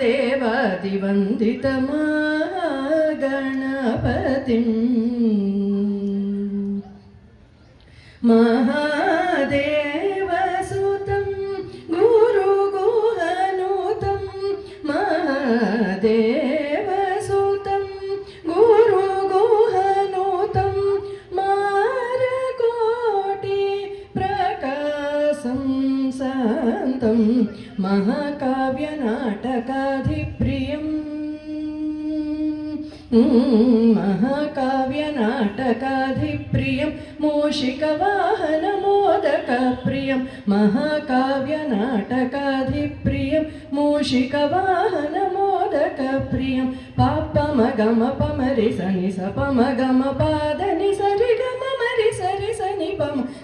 ദേവാദിവന്ദിതമാ ഗണപതിം മഹാദേ शान्तं महाकाव्यनाटकाधिप्रियम् महाकाव्यनाटकाधिप्रियं मूषिकवाहनमोदकप्रियं महाकाव्यनाटकाधिप्रियं मूषिकवाहनमोदकप्रियं पापमगमपमरि सनि सपमगमपादनि सरि गमरि सरि सनि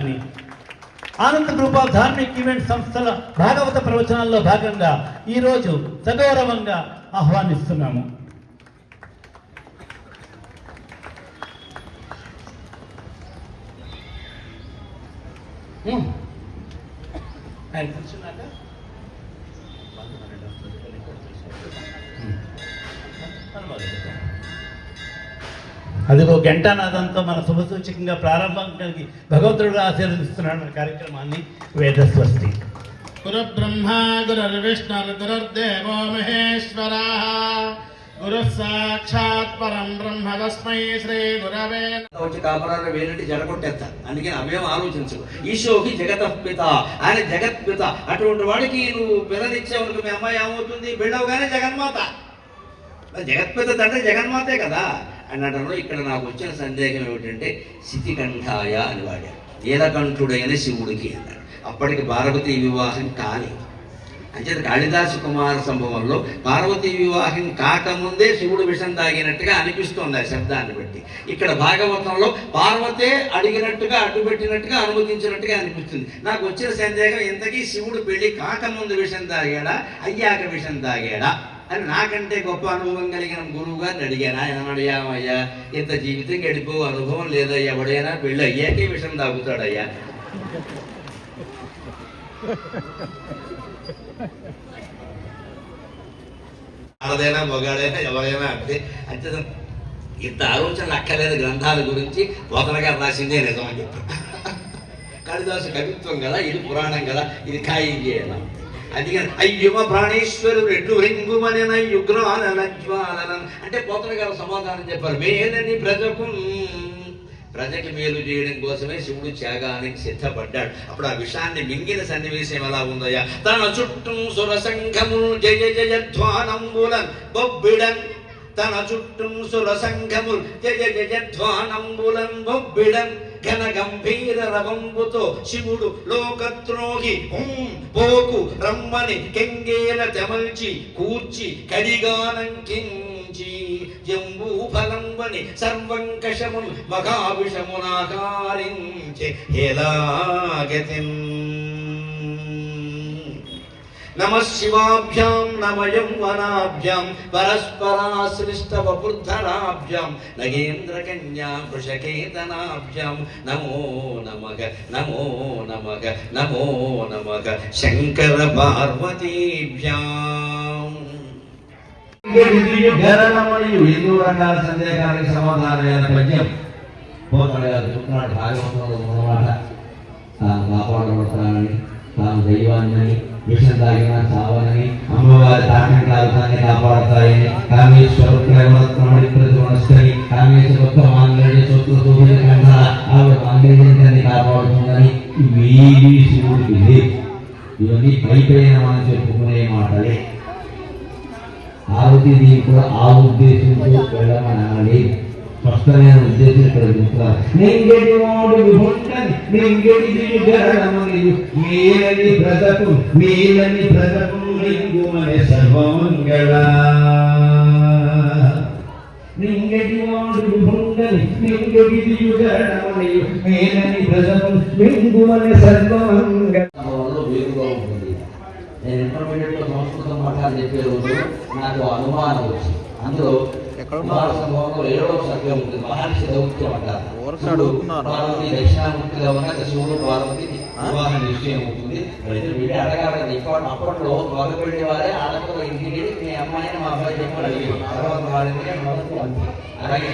అని ఆనంద గ్రూప్ ఆఫ్ ధార్మిక్ ఈవెంట్ సంస్థల భాగవత ప్రవచనాల్లో భాగంగా ఈరోజు సగౌరవంగా ఆహ్వానిస్తున్నాము. ఆయన కూర్చున్నాక అదిగో ఘంటానాదంతో మన శుభసూచకంగా ప్రారంభం కలిగి భగవంతుడు ఆశీర్వదిస్తున్నాడు మన కార్యక్రమాన్ని వేదస్వస్తి. గురుబ్రహ్మా గురుర్విష్ణుర్గురుర్దేవో మహేశ్వరా. గురు సాక్షాత్ పరం బ్రహ్మ తస్మై శ్రీ గురవే. వచ్చి కాపరాలు వేలంటి జడగొట్టేస్తారు అందుకని అవేం ఆలోచించు ఈశోకి జగత పిత. ఆయన జగత్ పిత. అటువంటి వాడికి నువ్వు పిల్లనిచ్చావు మీ అమ్మాయి ఏమవుతుంది? బిళ్ళవగానే జగన్మాత. జగత్పిత తండ్రి జగన్మాతే కదా. అన్నటంలో ఇక్కడ నాకు వచ్చిన సందేహం ఏమిటంటే శితికంఠాయ అని వాడాడు నీలకంఠుడైన శివుడికి అన్నాడు అప్పటికి పార్వతీ వివాహం కాని అంచేత కాళిదాసు కుమార సంభవంలో పార్వతీ వివాహం కాకముందే శివుడు విషం తాగినట్టుగా అనిపిస్తోంది ఆ శబ్దాన్ని బట్టి. ఇక్కడ భాగవతంలో పార్వతే అడిగినట్టుగా అడ్డుపెట్టినట్టుగా అనుమతించినట్టుగా అనిపిస్తుంది. నాకు వచ్చిన సందేహం ఇంతకీ శివుడు పెళ్ళి కాకముందు విషం తాగాడా? అయ్యాక విషం తాగాడా? అని నాకంటే గొప్ప అనుభవం కలిగిన గురువు గారిని అడిగాను? ఆయన అడిగామయ్యా ఇంత జీవితం గడిపో అనుభవం లేదా ఎవడైనా పెళ్ళి అయ్యాకే విషయం తాగుతాడయ్యా. ఆడదైనా మొగాడైనా ఎవరైనా అంటే అంతే ఇంత ఆలోచన అక్కర్లేదు గ్రంథాల గురించి. పోతన గారు రాసిందే నిజమని చెప్పి కాళిదాసు కవిత్వం కదా ఇది పురాణం కదా ఇది ఖాయం చేయాలి అందుకని అయ్యుమ ప్రాణేశ్వరుడు ఎటు రింగుమనిన యుగ్రానజ్వాలనం అంటే పోతన గారు సమాధానం చెప్పారు మేలని ప్రజకు ప్రజకి మేలు చేయడం కోసమే శివుడు త్యాగానికి సిద్ధపడ్డాడు. అప్పుడు ఆ విషయాన్ని మింగిన సన్నివేశం ఎలా ఉందయ్యా? తన చుట్టూ సురసంఘము జయ జయ ధ్వానంబులన్ బొబ్బిడన్ తన చుట్టూ సురసంఘముల్. జయ జయ ధ్వానంబులన్ బొబ్బిడన్ ఘన గంభీర రవంబుతో శివుడు లోకద్రోహి. హుం పోకు రమ్మని కెంగేల తెమల్చి కూర్చి కడిగానంకించి జంబూ ఫలంబని సర్వంకషముల్ మఘావిషమునాకారించి హేలాగతిన్ నమ శివాభ్యాం నవయం వనాభ్యాం పరస్పరాశ్లిష్ట వపుర్ధరాభ్యాం నగేంద్ర కన్యా వృషకేతనాభ్యాం నమో నమగ నమో నమగ నమో నమగ శంకర పార్వతీభ్యాం మరియు హిందూ రకాల సందేహానికి సమాధానమైన పద్యం పోతాడు గారు చెప్తున్నాడు భాగవతంలో ఉన్నమాట. తాను కాపాడబడతానని తాను దైవాన్ని విషం తాగిన చావాలని అమ్మవారి తాకిన కాలుతాన్ని కాపాడతాయని కామేశ్వర ప్రేమరత్నమణి ప్రతిమనస్కరి కామేశ్వర మాంగళ్య సూత్ర సూర్య కంఠ ఆవిడ మాంగళ్యాన్ని కాపాడుతుందని ఇవేవి శివుడికి. లేదు ఇవన్నీ పైపైన మనం చెప్పుకునే మాటలే. ఆవుతి దీన్ని కూడా ఆ ఉద్దేశంతో వెళ్ళమనాలి. స్పష్టమైన ఉద్దేశం ఇక్కడ చెప్తున్నారు. నింగడి వాడు విభుండని. నింగిడి దిగడమని మేలని ప్రజకు మేలని ప్రజకు లింగుమని సర్వమంగళ నింగటి వాడు భృంగని నింగటి దిగడమని మేలని ప్రజకు నింగుమని సర్వమంగళ వేరుగా ఉంటుంది నేను ఇంటర్మీడియట్లో సంస్కృతం పాఠాలు చెప్పే రోజు నాకు అనుమానం వచ్చింది అందులో దక్షిణామూర్తిగా ఉన్న శివుడు పార్వతి వివాహ నిశ్చయం అవుతుంది. వీళ్ళు అడగాలని అప్పట్లో మగపెళ్ళి వారే ఆడపిల్ల ఇంటికి మీ అమ్మాయిని మా అబ్బాయి తర్వాత వాళ్ళని అలాగే